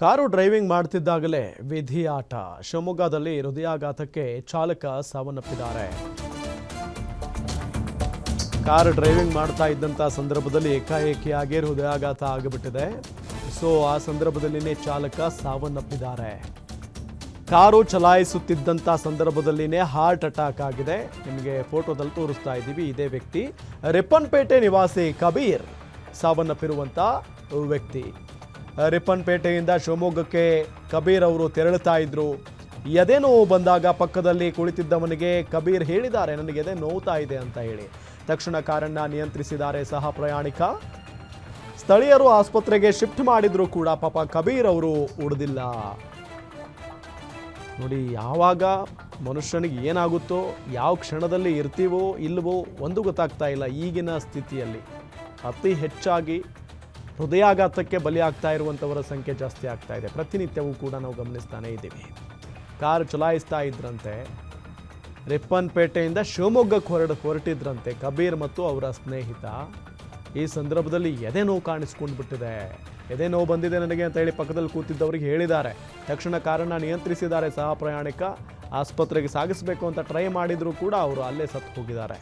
Car driving ಮಾಡ್ತಿದ್ದಾಗಲೇ ವಿಧಿಯಾಟ ಶಿವಮೊಗ್ಗದಲ್ಲಿ ಹೃದಯಾಘಾತಕ್ಕೆ ಚಾಲಕ ಸಾವನ್ನಪ್ಪಿದ್ದಾರೆ. ಕಾರು ಡ್ರೈವಿಂಗ್ ಮಾಡ್ತಾ ಇದ್ದಂಥ ಸಂದರ್ಭದಲ್ಲಿ ಏಕಾಏಕಿಯಾಗಿ ಹೃದಯಾಘಾತ ಆಗಿಬಿಟ್ಟಿದೆ. ಸೊ, ಆ ಸಂದರ್ಭದಲ್ಲಿನೇ ಚಾಲಕ ಸಾವನ್ನಪ್ಪಿದ್ದಾರೆ. ಕಾರು ಚಲಾಯಿಸುತ್ತಿದ್ದಂಥ ಸಂದರ್ಭದಲ್ಲಿನೇ ಹಾರ್ಟ್ ಅಟ್ಯಾಕ್ ಆಗಿದೆ. ನಿಮಗೆ ಫೋಟೋದಲ್ಲಿ ತೋರಿಸ್ತಾ ಇದ್ದೀವಿ, ಇದೇ ವ್ಯಕ್ತಿ. ರಿಪ್ಪನ್ಪೇಟೆ ನಿವಾಸಿ ಕಬೀರ್ ಸಾವನ್ನಪ್ಪಿರುವಂಥ ವ್ಯಕ್ತಿ. ರಿಪ್ಪನ್ಪೇಟೆಯಿಂದ ಶಿವಮೊಗ್ಗಕ್ಕೆ ಕಬೀರ್ ಅವರು ತೆರಳುತ್ತಾ ಇದ್ರು. ಎದೆ ನೋವು ಬಂದಾಗ ಪಕ್ಕದಲ್ಲಿ ಕುಳಿತಿದ್ದವನಿಗೆ ಕಬೀರ್ ಹೇಳಿದ್ದಾರೆ, ನನಗೆ ಎದೆ ನೋವುತ್ತಾ ಇದೆ ಅಂತ ಹೇಳಿ. ತಕ್ಷಣ ಕಾರನ್ನ ನಿಯಂತ್ರಿಸಿದ್ದಾರೆ ಸಹ ಪ್ರಯಾಣಿಕ. ಸ್ಥಳೀಯರು ಆಸ್ಪತ್ರೆಗೆ ಶಿಫ್ಟ್ ಮಾಡಿದ್ರು ಕೂಡ ಪಾಪ ಕಬೀರ್ ಅವರು ಉಳಿದಿಲ್ಲ. ನೋಡಿ, ಯಾವಾಗ ಮನುಷ್ಯನಿಗೆ ಏನಾಗುತ್ತೋ, ಯಾವ ಕ್ಷಣದಲ್ಲಿ ಇರ್ತೀವೋ ಇಲ್ಲವೋ ಒಂದು ಗೊತ್ತಾಗ್ತಾ ಇಲ್ಲ ಈಗಿನ ಸ್ಥಿತಿಯಲ್ಲಿ. ಅತಿ ಹೆಚ್ಚಾಗಿ ಹೃದಯಾಘಾತಕ್ಕೆ ಬಲಿಯಾಗ್ತಾ ಇರುವಂಥವರ ಸಂಖ್ಯೆ ಜಾಸ್ತಿ ಆಗ್ತಾ ಇದೆ. ಪ್ರತಿನಿತ್ಯವೂ ಕೂಡ ನಾವು ಗಮನಿಸ್ತಾನೇ ಇದ್ದೀವಿ. ಕಾರ್ ಚಲಾಯಿಸ್ತಾ ಇದ್ರಂತೆ, ರಿಪ್ಪನ್ಪೇಟೆಯಿಂದ ಶಿವಮೊಗ್ಗಕ್ಕೆ ಹೊರಡ, ಹೊರಟಿದ್ರಂತೆ ಕಬೀರ್ ಮತ್ತು ಅವರ ಸ್ನೇಹಿತ. ಈ ಸಂದರ್ಭದಲ್ಲಿ ಎದೆ ನೋವು ಕಾಣಿಸ್ಕೊಂಡು ಬಿಟ್ಟಿದೆ. ಎದೆ ನೋವು ಬಂದಿದೆ ನನಗೆ ಅಂತ ಹೇಳಿ ಪಕ್ಕದಲ್ಲಿ ಕೂತಿದ್ದವರಿಗೆ ಹೇಳಿದ್ದಾರೆ. ತಕ್ಷಣ ಕಾರನ್ನು ನಿಯಂತ್ರಿಸಿದ್ದಾರೆ ಸಹ ಪ್ರಯಾಣಿಕ. ಆಸ್ಪತ್ರೆಗೆ ಸಾಗಿಸಬೇಕು ಅಂತ ಟ್ರೈ ಮಾಡಿದರೂ ಕೂಡ ಅವರು ಅಲ್ಲೇ ಸತ್ತು ಹೋಗಿದ್ದಾರೆ.